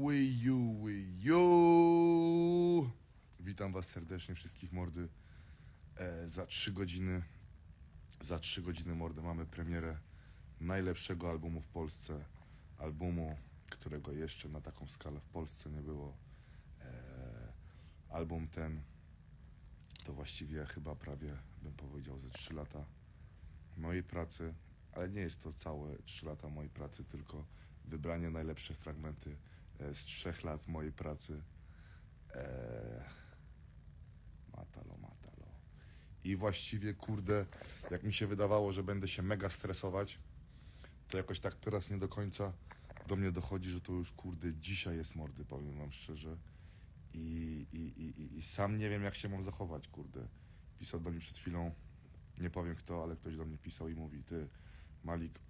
Wii U. Witam was serdecznie, wszystkich mordy. E, za 3 godziny, za 3 godziny mordy mamy premierę najlepszego albumu w Polsce. Albumu, którego jeszcze na taką skalę w Polsce nie było. E, album ten to właściwie chyba prawie, bym powiedział, ze 3 lata mojej pracy, ale nie jest to całe 3 lata mojej pracy, tylko wybranie najlepsze fragmenty z 3 lat mojej pracy. Eee, matalo, matalo. I właściwie, kurde, jak mi się wydawało, że będę się mega stresować, to jakoś tak teraz nie do końca do mnie dochodzi, że to już, kurde, dzisiaj jest mordy, powiem wam szczerze. I, i, i, i, i sam nie wiem, jak się mam zachować, kurde. Pisał do mnie przed chwilą, nie powiem kto, ale ktoś do mnie pisał i mówi, ty, Malik,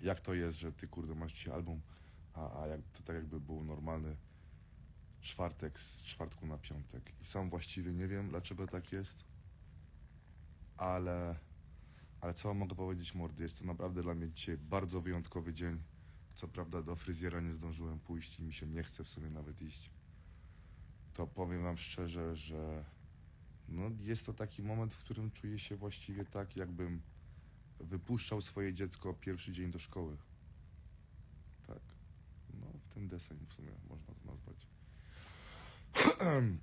jak to jest, że ty, kurde, masz dzisiaj album, a, a jak, to tak jakby był normalny czwartek z czwartku na piątek. I sam właściwie nie wiem, dlaczego tak jest, ale, ale co mogę powiedzieć, mordy, jest to naprawdę dla mnie dzisiaj bardzo wyjątkowy dzień. Co prawda do fryzjera nie zdążyłem pójść i mi się nie chce w sumie nawet iść. To powiem wam szczerze, że no, jest to taki moment, w którym czuję się właściwie tak, jakbym wypuszczał swoje dziecko pierwszy dzień do szkoły. Tak. No, w ten deseń w sumie można to nazwać.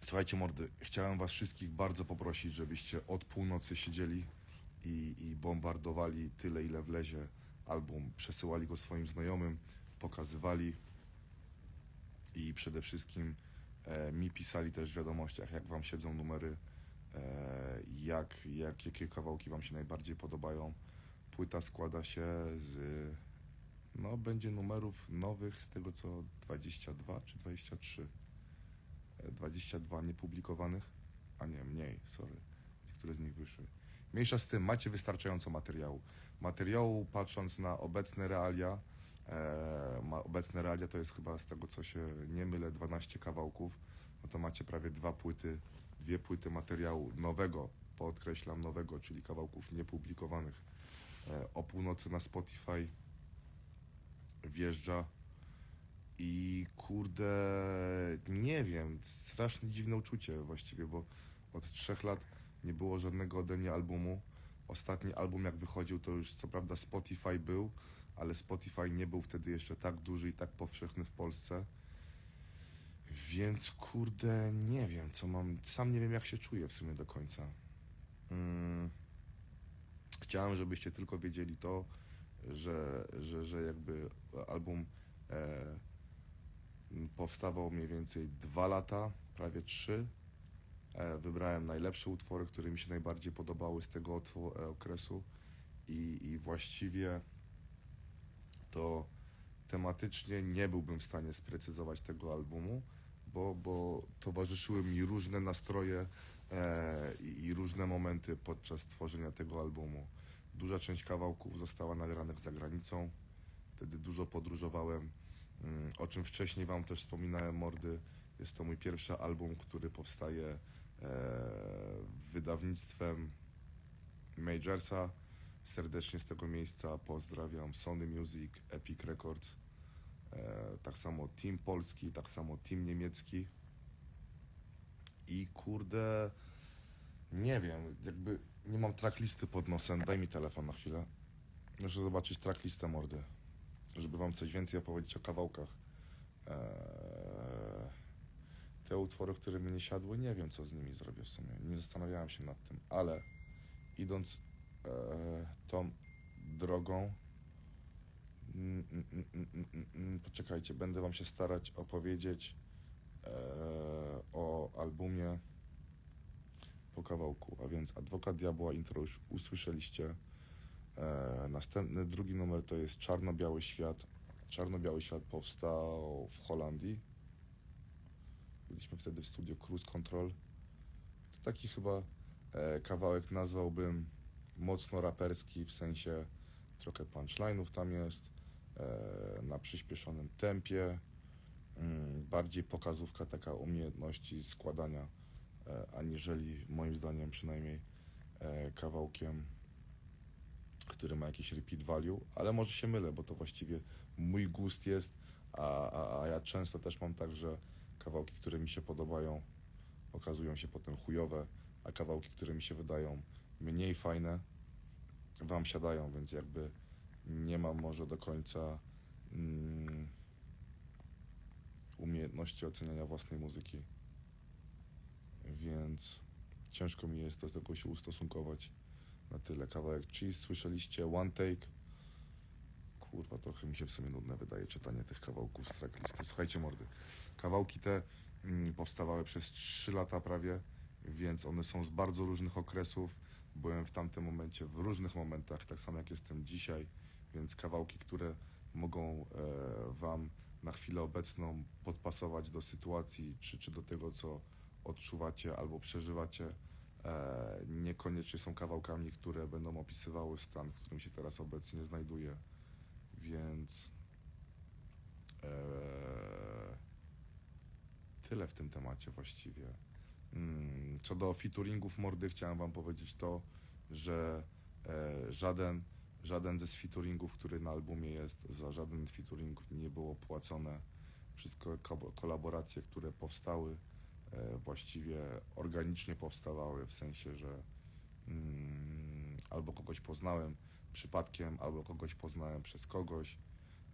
Słuchajcie, mordy, chciałem was wszystkich bardzo poprosić, żebyście od północy siedzieli i, i bombardowali tyle, ile wlezie album, przesyłali go swoim znajomym, pokazywali i przede wszystkim e, mi pisali też w wiadomościach, jak wam siedzą numery, e, jak, jak, jakie kawałki wam się najbardziej podobają. Płyta składa się z, no będzie numerów nowych, z tego co 22 czy 23. E, 22 niepublikowanych, a nie, mniej, sorry. Niektóre z nich wyszły. Mniejsza z tym, macie wystarczająco materiału. Materiału, patrząc na obecne realia, e, ma, obecne realia to jest chyba z tego co się nie mylę 12 kawałków, no to macie prawie dwa płyty, dwie płyty materiału nowego, podkreślam nowego, czyli kawałków niepublikowanych. E, o północy na Spotify wjeżdża i kurde, nie wiem, strasznie dziwne uczucie właściwie, bo od trzech lat nie było żadnego ode mnie albumu. Ostatni album jak wychodził, to już co prawda Spotify był, ale Spotify nie był wtedy jeszcze tak duży i tak powszechny w Polsce. Więc kurde, nie wiem, co mam. Sam nie wiem, jak się czuję w sumie do końca. Mm. Chciałem, żebyście tylko wiedzieli to, że, że, że jakby album e, powstawał mniej więcej dwa lata, prawie trzy. E, wybrałem najlepsze utwory, które mi się najbardziej podobały z tego e, okresu i, i właściwie to tematycznie nie byłbym w stanie sprecyzować tego albumu, bo, bo towarzyszyły mi różne nastroje e, i, i różne momenty podczas tworzenia tego albumu. Duża część kawałków została nagranych za granicą, wtedy dużo podróżowałem, mm, o czym wcześniej Wam też wspominałem, Mordy. Jest to mój pierwszy album, który powstaje e, wydawnictwem Majorsa. Serdecznie z tego miejsca pozdrawiam Sony Music, Epic Records, e, tak samo Team Polski, tak samo Team Niemiecki. I kurde, nie wiem, jakby nie mam tracklisty pod nosem. Daj mi telefon na chwilę. Muszę zobaczyć tracklistę mordy, żeby wam coś więcej opowiedzieć o kawałkach. Eee, te utwory, które mi nie siadły, nie wiem co z nimi zrobię w sumie. Nie zastanawiałem się nad tym, ale idąc e, tą drogą. Mm, mm, mm, Poczekajcie, będę wam się starać opowiedzieć e, o albumie po kawałku, a więc Adwokat Diabła intro już usłyszeliście. E, następny, drugi numer to jest Czarno-Biały Świat. Czarno-Biały Świat powstał w Holandii. Byliśmy wtedy w studio Cruise Control. To taki chyba e, kawałek nazwałbym mocno raperski, w sensie trochę punchline'ów tam jest, e, na przyspieszonym tempie, mm, bardziej pokazówka taka umiejętności składania, aniżeli moim zdaniem przynajmniej e, kawałkiem który ma jakiś repeat value, ale może się mylę, bo to właściwie mój gust jest, a, a, a ja często też mam tak, że kawałki, które mi się podobają, okazują się potem chujowe, a kawałki, które mi się wydają mniej fajne, wam siadają, więc jakby nie mam może do końca mm, umiejętności oceniania własnej muzyki, więc ciężko mi jest do tego się ustosunkować na tyle. Kawałek Cheese, słyszeliście One Take. Kurwa, trochę mi się w sumie nudne wydaje czytanie tych kawałków z tracklisty. Słuchajcie mordy, kawałki te mm, powstawały przez 3 lata prawie, więc one są z bardzo różnych okresów. Byłem w tamtym momencie w różnych momentach, tak samo jak jestem dzisiaj, więc kawałki, które mogą e, Wam na chwilę obecną podpasować do sytuacji, czy, czy do tego, co odczuwacie albo przeżywacie, e, niekoniecznie są kawałkami, które będą opisywały stan, w którym się teraz obecnie znajduję. Więc e, tyle w tym temacie właściwie. Mm, Co do featuringów mordy, chciałem wam powiedzieć to, że e, żaden, żaden ze featuringów, który na albumie jest, za żaden featuring nie było płacone. Wszystko ko- kolaboracje, które powstały, właściwie organicznie powstawały, w sensie, że mm, albo kogoś poznałem przypadkiem, albo kogoś poznałem przez kogoś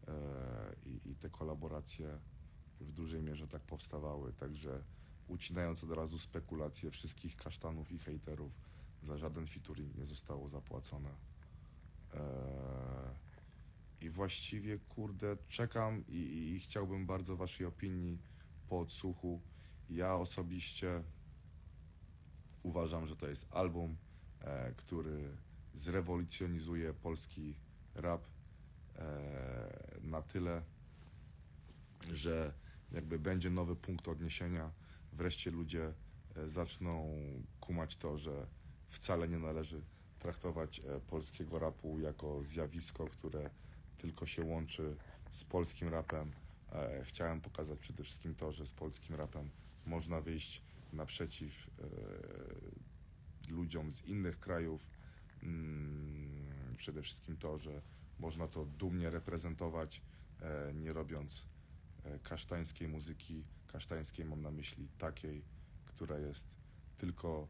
e, i, i te kolaboracje w dużej mierze tak powstawały, także ucinając od razu spekulacje wszystkich kasztanów i hejterów, za żaden featuring nie zostało zapłacone. Eee, I właściwie, kurde, czekam i, i, i chciałbym bardzo Waszej opinii po odsłuchu. Ja osobiście uważam, że to jest album, e, który zrewolucjonizuje polski rap e, na tyle, że jakby będzie nowy punkt odniesienia. Wreszcie ludzie e, zaczną kumać to, że wcale nie należy traktować e, polskiego rapu jako zjawisko, które tylko się łączy z polskim rapem. E, Chciałem pokazać przede wszystkim to, że z polskim rapem można wyjść naprzeciw e, ludziom z innych krajów. Mm, Przede wszystkim to, że można to dumnie reprezentować, e, nie robiąc e, kasztańskiej muzyki. Kasztańskiej mam na myśli takiej, która jest tylko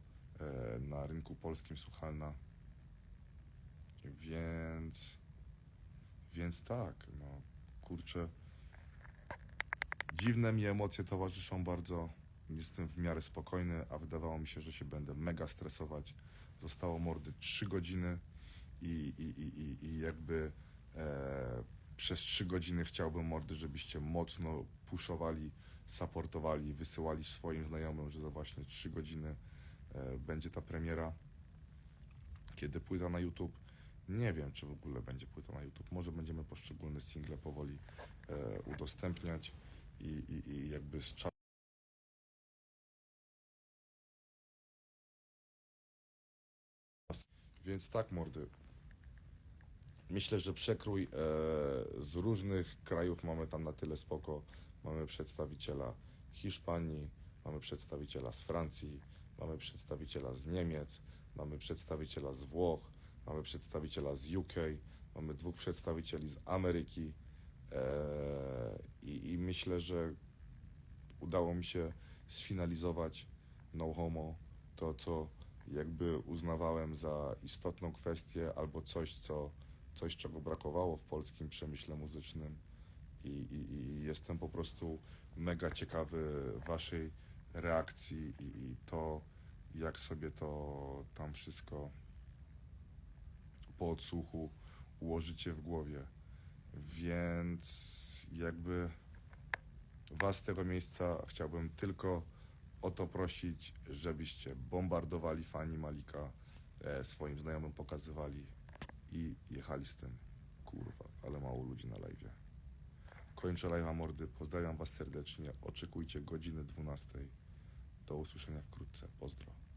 na rynku polskim słuchalna. Więc, więc tak, no kurczę. Dziwne mi emocje towarzyszą bardzo. Jestem w miarę spokojny, a wydawało mi się, że się będę mega stresować. Zostało mordy 3 godziny i, i, i, i, jakby e, przez 3 godziny chciałbym mordy, żebyście mocno puszowali, supportowali, wysyłali swoim znajomym, że za właśnie 3 godziny e, będzie ta premiera. Kiedy płyta na YouTube? Nie wiem, czy w ogóle będzie płyta na YouTube. Może będziemy poszczególne single powoli e, udostępniać i, i, i jakby z czasem. Więc tak, mordy. Myślę, że przekrój e, z różnych krajów mamy tam na tyle spoko. Mamy przedstawiciela Hiszpanii, mamy przedstawiciela z Francji, mamy przedstawiciela z Niemiec, mamy przedstawiciela z Włoch, mamy przedstawiciela z UK, mamy dwóch przedstawicieli z Ameryki e, i, i myślę, że udało mi się sfinalizować no homo to, co jakby uznawałem za istotną kwestię albo coś, co, coś czego brakowało w polskim przemyśle muzycznym i, i, i jestem po prostu mega ciekawy waszej reakcji i, i to, jak sobie to tam wszystko po odsłuchu ułożycie w głowie. Więc jakby was z tego miejsca chciałbym tylko o to prosić, żebyście bombardowali fani Malika, e, swoim znajomym pokazywali i jechali z tym. Kurwa, ale mało ludzi na live. Kończę live'a mordy, pozdrawiam was serdecznie, oczekujcie godziny 12. Do usłyszenia wkrótce, pozdro.